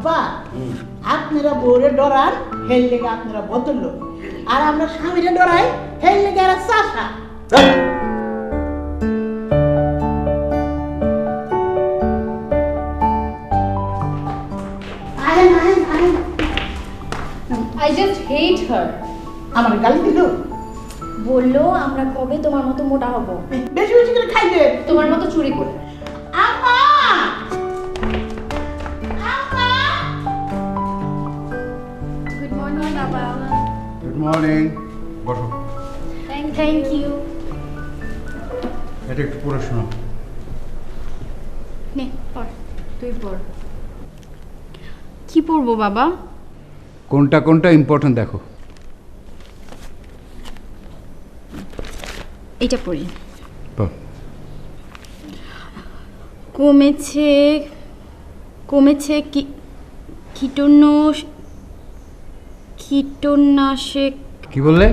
আব্বা আপনারা বউরে ডরান হেল লেগে আপনারা ভদ্রলোক। আর আমরা স্বামীরে ডরাই হেল লেগে আর চাষা। আই জাস্ট হেট হার আমার গালি দিল? বলল আমরা কবে তোমার মতো মোটা হব? বেশি বেশি করে খাইবে। তোমার মতো চুরি করে। মর্নিং বাবা গুড মর্নিং বসো থ্যাংক ইউ এটা একটু পড়ে শোনো। নে পড়। তুই পড়। কি পড়ব বাবা? কোনটা কোনটা ইম্পর্টেন্ট দেখো। এটা পড়ি। কমেছে কমেছে কি কীটন কীটনাশক কি বললে?